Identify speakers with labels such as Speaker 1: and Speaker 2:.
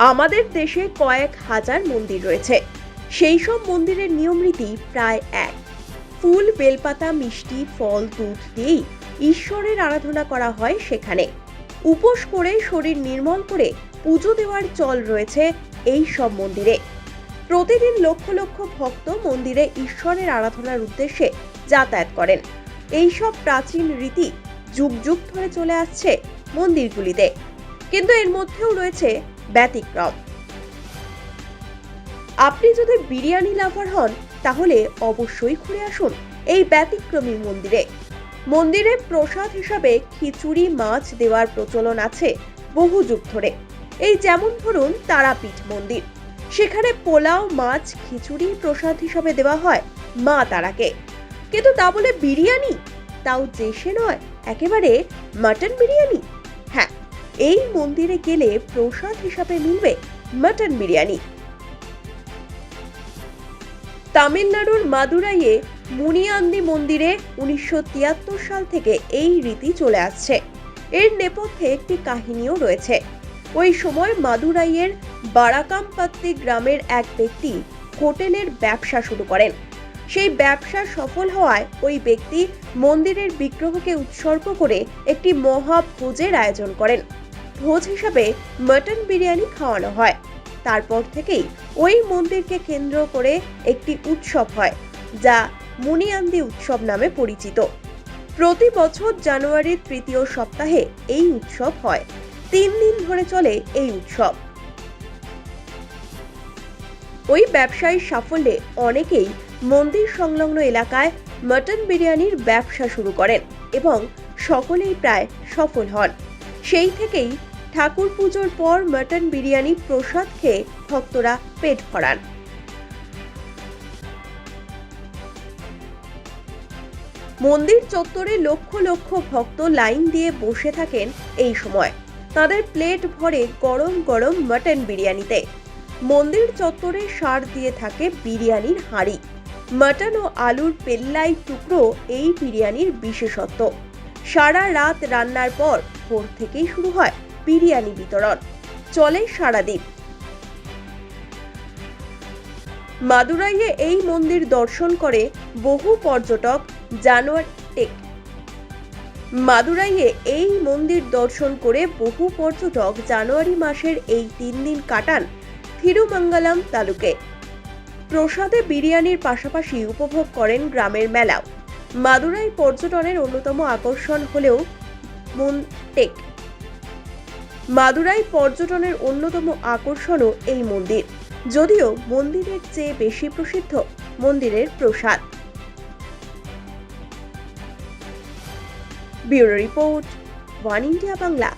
Speaker 1: আমাদের দেশে কয়েক হাজার মন্দির রয়েছে। সেই সব মন্দিরের নিয়ম রীতি প্রায় এক। ফুল, বেলপাতা, মিষ্টি, ফল, দুধ দিয়েই ঈশ্বরের আরাধনা করা হয় সেখানে। উপোস করে শরীর নির্মল করে পুজো দেওয়ার চল রয়েছে এই সব মন্দিরে। প্রতিদিন লক্ষ লক্ষ ভক্ত মন্দিরে ঈশ্বরের আরাধনার উদ্দেশ্যে যাতায়াত করেন। এই সব প্রাচীন রীতি যুগ যুগ ধরে চলে আসছে মন্দিরগুলিতে। কিন্তু এর মধ্যেও রয়েছে ব্যতিক্রম। আপনি যদি বিরিয়ানি লাভার হন, তাহলে অবশ্যই ঘুরে আসুন এই ব্যতিক্রমী মন্দিরে। মন্দিরে প্রসাদ হিসাবে খিচুড়ি, মাছ দেওয়ার প্রচলন আছে বহু যুগ ধরে। এই যেমন ধরুন তারাপীঠ মন্দির। সেখানে পোলাও, মাছ, খিচুড়ি প্রসাদ হিসাবে দেওয়া হয় মা তারাকে। কিন্তু তা বলে বিরিয়ানি? তাও দেশে নয়, একেবারে মাটন বিরিয়ানি? হ্যাঁ এই মন্দিরে গেলে প্রসাদ হিসাবে মিলবে মাটন বিরিয়ানি। তামিলনাড়ুর মাদুরাইয়ে মুনিয়ান্দি মন্দিরে উনিশশো তিয়াত্তর সাল থেকে এই রীতি চলে আসছে। এর নেপথ্যে একটি কাহিনীও রয়েছে। ওই সময় মাদুরাইয়ের বারাকামপাত্তি গ্রামের এক ব্যক্তি হোটেলের ব্যবসা শুরু করেন। সেই ব্যবসা সফল হওয়ায় ওই ব্যক্তি মন্দিরের বিগ্রহকে উৎসর্গ করে একটি মহা ভোজের আয়োজন করেন। ভোজ হিসাবে মটন বিরিয়ানি খাওয়ানো হয়। তারপর থেকেই ওই মন্দিরকে কেন্দ্র করে একটি উৎসব হয়, যা মুনিয়ান্দি উৎসব নামে পরিচিত। প্রতি বছর জানুয়ারির তৃতীয় সপ্তাহে এই উৎসব হয়। তিন দিন ধরে চলে এই উৎসব। ওই ব্যবসায়ীর সাফল্যে অনেকেই মন্দির সংলগ্ন এলাকায় মটন বিরিয়ানির ব্যবসা শুরু করেন এবং সকলেই প্রায় সফল হন। সেই থেকেই ঠাকুর পুজোর পর মটন বিরিয়ানি প্রসাদ খেয়ে ভক্তরা পেট ভরান। মন্দির চত্বরে লক্ষ লক্ষ ভক্ত লাইন দিয়ে বসে থাকেন এই সময়। তাদের প্লেট ভরে গরম গরম মটন বিরিয়ানিতে। মন্দির চত্বরে সার দিয়ে থাকে বিরিয়ানির হাঁড়ি। মটন ও আলুর পেল্লাই টুকরো এই বিরিয়ানির বিশেষত্ব। সারা রাত রান্নার পর ভোর থেকেই শুরু হয়। বিরিয়ানি বিতরণ। চলে সারাদিন। মাদুরাইয়ে এই মন্দির দর্শন করে বহু পর্যটক জানুয়ারি টেক। মাদুরাইয়ে এই মন্দির দর্শন করে বহু পর্যটক জানুয়ারি মাসের এই তিন দিন কাটান থিরুমঙ্গলম তালুকে। প্রসাদে বিরিয়ানির পাশাপাশি উপভোগ করেন গ্রামের মেলাও। মাদুরাই পর্যটনের অন্যতম আকর্ষণ হলেও মন্টেক মাদুরাই পর্যটনের অন্যতম আকর্ষণও এই মন্দির। যদিও মন্দিরের চেয়ে বেশি প্রসিদ্ধ মন্দিরের প্রসাদ। Bureau report, one India Bangla.